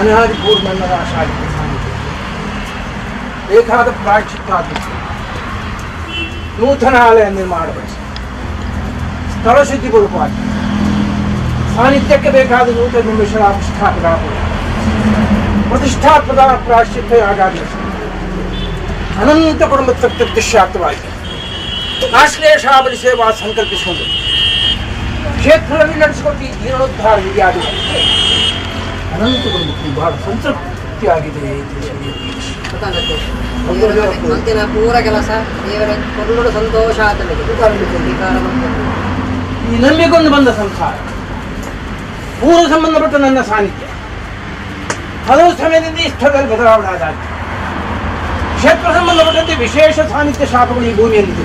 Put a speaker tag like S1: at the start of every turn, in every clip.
S1: अनादि पूर्वन्नदाशादि एकाद प्रायश्चित्तादि नूतनालय निर्माणपडिस ಸಾನ್ನಿಧ್ಯ ಬೇಕಾದ ಪ್ರಾಯಶ್ಚಿತ್ತಾದ ನೂತನ ಆಲಯ ನಿರ್ಮಾಣ ಮಾಡಿಸಿ ಸ್ಥಳ ಶುದ್ಧಿಗೊಳಿಸುವಾಗಿ ಸಾನ್ನಿಧ್ಯಕ್ಕೆ ಬೇಕಾದ ನೂತನ ನಿಮಿಷಗಳ ಪ್ರತಿಷ್ಠಾಪಕ ಪ್ರತಿಷ್ಠಾಪದ ಪ್ರಾಶ್ಚಿತ್ಯ ಆಗಾಗ ಅನಂತ ಕುಟುಂಬ ತೃಪ್ತಿಶಾಕ್ತವಾಗಿ ಆಶ್ಲೇಷಾಬಲಿ ಸೇವಾ ಸಂಕಲ್ಪಿಸಿಕೊಂಡು ಕ್ಷೇತ್ರದಲ್ಲಿ ನಡೆಸಿಕೊಟ್ಟು ಈ ಜೀರ್ಣೋದ್ಧಾರ ವಿಧಿಯಾಗಿದೆ ಅನಂತ ಕುಟುಂಬಕ್ಕೆ ಬಹಳ ಸಂತೃಪ್ತಿಯಾಗಿದೆ ಅಂತ ಹೇಳಿ.
S2: ಗೊತ್ತಾಗುತ್ತೆ ದೇವರ ಮಂತಿನ ಪೂರ ಕೆಲಸ ದೇವರ ಕೊಂಡು ಸಂತೋಷ ಆತನಿಗೆ ವಿಕಾರ ಮಾಡ್ಕೊಂಡು.
S1: ಈ ನಂಬಿಕೊಂಡು ಬಂದ ಸಂಸಾರ. ಪೂರ್ವ ಸಂಬಂಧಪಟ್ಟ ನನ್ನ ಸಾನ್ನಿಧ್ಯ. ಹಲವು ಸಮಯದಿಂದ ಇಷ್ಟದಲ್ಲಿ ಬದಲಾವಣೆ ಆದಾಗ ಕ್ಷೇತ್ರ ಸಂಬಂಧಪಟ್ಟಂತೆ ವಿಶೇಷ ಸಾನ್ನಿಧ್ಯ ಶಾಪಗಳು ಈ ಭೂಮಿಯಲ್ಲಿದೆ.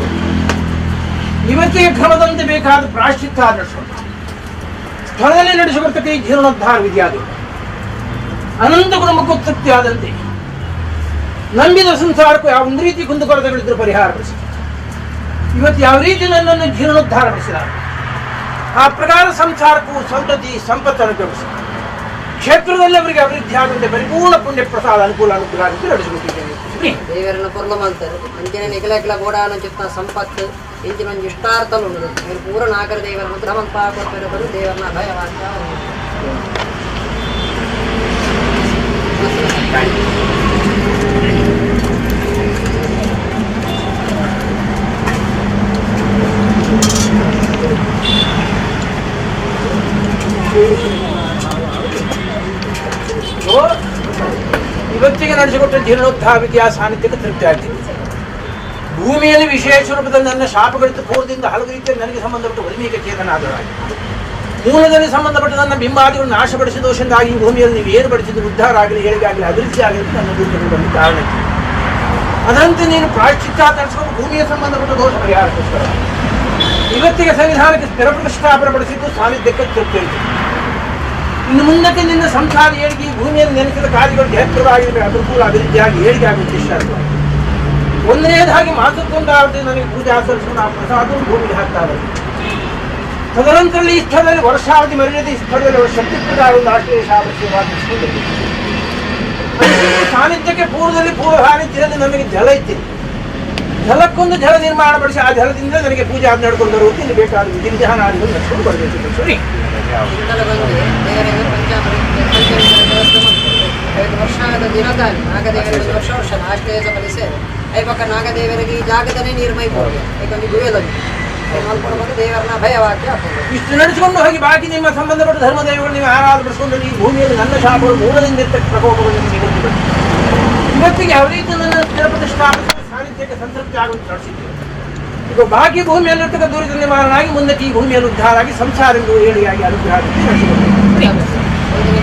S1: ಇವತ್ತಿಗೆ ಕ್ರಮದಂತೆ ಬೇಕಾದ ಪ್ರಾಶ್ಚಿತ್ಯ ಆದರ್ಶ ಸ್ಥಳದಲ್ಲಿ ನಡೆಸಿಕೊಡ್ತಕ್ಕ ಈ ಜೀರ್ಣೋದ್ಧಾರ ವಿಧಿಯಾದ ಅನಂತ ಕುಟುಂಬಕ್ಕೂ ತೃಪ್ತಿಯಾದಂತೆ ನಂಬಿದ ಸಂಸಾರಕ್ಕೂ ಯಾವ ಒಂದು ರೀತಿ ಕುಂದುಕೊರತೆಗಳಿದ್ರೂ ಪರಿಹಾರ ಪಡಿಸಿ ಇವತ್ತು ಯಾವ ರೀತಿ ನನ್ನನ್ನು ಜೀರ್ಣೋದ್ಧಾರ ಮಾಡಿಸಿದ್ದಾರೆ ಆ ಪ್ರಕಾರ ಸಂಸಾರಕ್ಕೂ ಸಂತತಿ ಸಂಪತ್ತನ್ನು ಜೋಡಿಸಿ ಕ್ಷೇತ್ರದಲ್ಲಿ ಅವರಿಗೆ ಅಭಿವೃದ್ಧಿ ಆಗುವಂತೆ ಪರಿಪೂರ್ಣ ಪುಣ್ಯ ಪ್ರಸಾದ ಅನುಕೂಲ ಅನುಕೂಲ ಆಗುತ್ತೆ ನಡೆಸಿಕೊಟ್ಟಿದ್ದೇನೆ ಶ್ರೀ
S2: ದೇವರನ್ನ పొరలు మంతారు అంతేనే నిఖిలకిల గోడాను చెప్తా సంపత్ ఇంచిన ఇష్టార్థలు ఉండదు మీరు పూర నాగర దేవర మంత్రం పాకొట్టారు దేవరన భయవాక్య
S1: ಓ, ಇವತ್ತಿಗೆ ನಡೆಸಿಕೊಟ್ಟ ಜೀರ್ಣೋದ್ಧಾರ ವಿದ್ಯಾ ಸಾನ್ನಿಧ್ಯಕ್ಕೆ ತೃಪ್ತಿ ಆಗ್ತಿದೆ ಭೂಮಿಯಲ್ಲಿ ವಿಶೇಷ ರೂಪದಲ್ಲಿ ನನ್ನ ಶಾಪಗಳಿತ್ತು ಪೂರ್ವದಿಂದ ಹಲವು ರೀತಿಯಲ್ಲಿ ನನಗೆ ಸಂಬಂಧಪಟ್ಟು ವೈಮಿಕ ಚೇತನ ಆದರಾಗಿ ಮೂಲದಲ್ಲಿ ಸಂಬಂಧಪಟ್ಟ ನನ್ನ ಬಿಂಬಾದಿಗಳನ್ನು ನಾಶಪಡಿಸಿದ ದೋಷದಿಂದಾಗಿ ಈ ಭೂಮಿಯಲ್ಲಿ ನೀವು ಏನು ಪಡಿಸಿದ್ರು ಉದ್ಧಾರ ಆಗಲಿ ಏಳಿಗಾಗಲಿ ಅಭಿವೃದ್ಧಿ ಆಗಲಿ ನನ್ನ ಗುರುತಿಗೆ ಬಂದ ಕಾರಣ ಇತ್ತು. ಅದರಂತೆ ನೀನು ಪ್ರಾಶ್ಚಿತ್ಯ ನಡೆಸಿಕೊಂಡು ಭೂಮಿಯ ಸಂಬಂಧಪಟ್ಟ ದೋಷ ಪರಿಹಾರಕ್ಕೋಸ್ಕರ. ಇವತ್ತಿಗೆ ಸಂವಿಧಾನಕ್ಕೆ ಸ್ಥಿರ ಪ್ರತಿಷ್ಠಾಪನೆ ಪಡಿಸಿದ್ದು ಸಾನ್ನಿಧ್ಯಕ್ಕೆ ತೃಪ್ತಿ ಇನ್ನು ಮುಂದಕ್ಕೆ ನಿನ್ನ ಸಂಸಾರ ಏಳಿಗೆ ಈ ಭೂಮಿಯಲ್ಲಿ ನೆನೆಸಿದ ಕಾರ್ಯಗಳು ಜಯಪ್ರದವಾಗಿ ಅನುಕೂಲ ಅಭಿವೃದ್ಧಿಯಾಗಿ ಏಳಿಗೆ ಆಗುತ್ತೆ ಒಂದನೇದಾಗಿ ಮಾಸಕ್ಕೊಂದಾವತ್ತು ನನಗೆ ಪೂಜೆ ಆಚರಿಸಿಕೊಂಡು ಆ ಪ್ರಸಾದವು ಭೂಮಿಗೆ ಹಾಕ್ತಾರೆ ತದನಂತರದಲ್ಲಿ ಈ ಸ್ಥಳದಲ್ಲಿ ವರ್ಷಾವಧಿ ಮರ್ಯಾದೆ ಈ ಸ್ಥಳದಲ್ಲಿ ಅವರ ಶಕ್ತಿ ಕೂಡ ಒಂದು ಆಶ್ರಯ ಸಾನ್ನಿಧ್ಯಕ್ಕೆ ಪೂರ್ವದಲ್ಲಿ ಪೂರ್ವ ಸಾನ್ನಿಧ್ಯದಲ್ಲಿ ನಮಗೆ ಜಲ ಇತ್ತು. ಜಲಕ್ಕೊಂದು ಜಲ ನಿರ್ಮಾಣ ಪಡಿಸಿ ಆ ಜಲದಿಂದ ನನಗೆ ಪೂಜೆ ಆದ ನಡ್ಕೊಂಡು ಇಲ್ಲಿ ಬೇಕಾದ ವಿಧಿವಿಧಾನ ವಿಧಾನಾದಿಗಳು ನಡ್ಕೊಂಡು ಬರಬೇಕು. ಸರಿ?
S2: ದಿನದಲ್ಲಿ ನಾಗದೇವರಿಗೆ ಈ ನೀರು ದೇವರನ್ನ
S1: ಇಷ್ಟು ನಡೆಸಿಕೊಂಡು ಹೋಗಿ ಬಾಕಿ ನಿಮ್ಮ ಸಂಬಂಧಪಟ್ಟ ಧರ್ಮದೈವಗಳು ನೀವು ಆರಾಧ ಪಡಿಸಿಕೊಂಡು ಈ ಭೂಮಿಯಲ್ಲಿ ನನ್ನ ಶಾಪಗಳು ಮೂಲದಿಂದ ಇರ್ತಕ್ಕ ಪ್ರಕೋಪಗಳು ನಿಮಗೆ ಇವತ್ತಿಗೆ ಯಾವ ರೀತಿ ನನ್ನ ಸ್ಥಿರ ಆಗುವಂತೆ ನಡೆಸಿದ್ದೀವಿ ಈಗ ಬಾಕಿ ಭೂಮಿಯಲ್ಲಿರ್ತಕ್ಕ ದೂರಿದ ನಿವಾರಣೆ ಆಗಿ ಮುಂದಕ್ಕೆ ಈ ಭೂಮಿಯಲ್ಲಿ ಉದ್ಧಾರ ಆಗಿ ಸಂಸಾರಗಳು ಏಳಿಗಾಗಿ ಅನುಗ್ರಹ